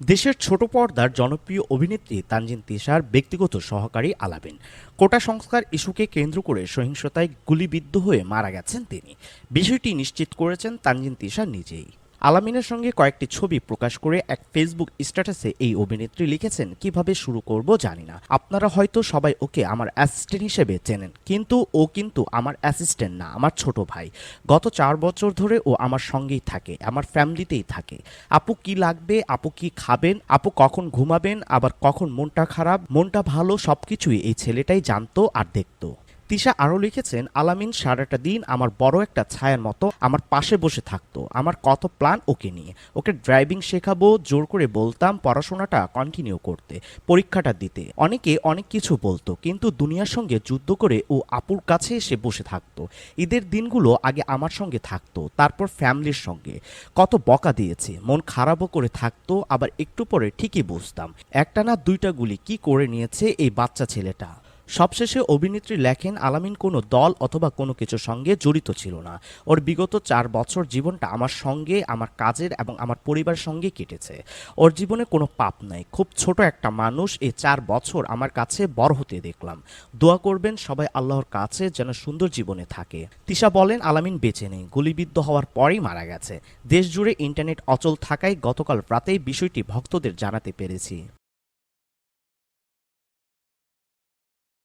দেশের ছোট পর্দার জনপ্রিয় অভিনেত্রী তানজিন তিশার ব্যক্তিগত সহকারী আলাবেন। কোটা সংস্কার ইস্যুকে কেন্দ্র করে সহিংসতায় গুলিবিদ্ধ হয়ে মারা গেছেন তিনি। বিষয়টি নিশ্চিত করেছেন তানজিন তিশা নিজেই। আলামিনের সঙ্গে কয়েকটি ছবি প্রকাশ করে এক ফেসবুক স্ট্যাটাসে এই অভিনেত্রী লিখেছেন, কীভাবে শুরু করব জানি না। আপনারা হয়তো সবাই ওকে আমার অ্যাসিস্ট্যান্ট হিসেবে চেনেন, কিন্তু ও কিন্তু আমার অ্যাসিস্ট্যান্ট না, আমার ছোট ভাই। গত চার বছর ধরে ও আমার সঙ্গেই থাকে, আমার ফ্যামিলিতেই থাকে। আপু কি লাগবে, আপু কি খাবেন, আপু কখন ঘুমাবেন, আবার কখন মনটা খারাপ, মনটা ভালো, সবকিছুই এই ছেলেটাই জানতো আর দেখতো। তিশা আরও লিখেছেন, আলামিন সারাটা দিন আমার বড় একটা ছায়ার মতো আমার পাশে বসে থাকতো। আমার কত প্ল্যান ওকে নিয়ে। ওকে ড্রাইভিং শেখাবো, জোর করে বলতাম, পড়াশোনাটা কন্টিনিউ করতে, পরীক্ষাটা দিতে। অনেকে অনেক কিছু বলতো, কিন্তু দুনিয়ার সঙ্গে যুদ্ধ করে ও আপুর কাছে এসে বসে থাকতো। ঈদের দিনগুলো আগে আমার সঙ্গে থাকতো, তারপর ফ্যামিলির সঙ্গে। কত বকা দিয়েছে, মন খারাপও করে থাকতো, আবার একটু পরে ঠিকই বুঝতাম। একটা না দুইটা গুলি কি করে নিয়েছে এই বাচ্চা ছেলেটা? সবশেষে অভিনেত্রী লেখেন, আলামিন কোনো দল অথবা কোনো কিছুর সঙ্গে জড়িত ছিল না। ওর বিগত চার বছর জীবনটা আমার সঙ্গে, আমার কাজের এবং আমার পরিবারের সঙ্গে কেটেছে। ওর জীবনে কোনো পাপ নাই। খুব ছোট একটা মানুষ এই চার বছর আমার কাছে বড় হতে দেখলাম। দোয়া করবেন সবাই আল্লাহর কাছে যেন সুন্দর জীবনে থাকে। তিশা বলেন, আলামিন বেঁচে নেই। গুলিবিদ্ধ হওয়ার পরেই মারা গেছে। দেশ জুড়ে ইন্টারনেট অচল থাকায় গতকাল রাতেই বিষয়টি ভক্তদের জানাতে পেরেছি।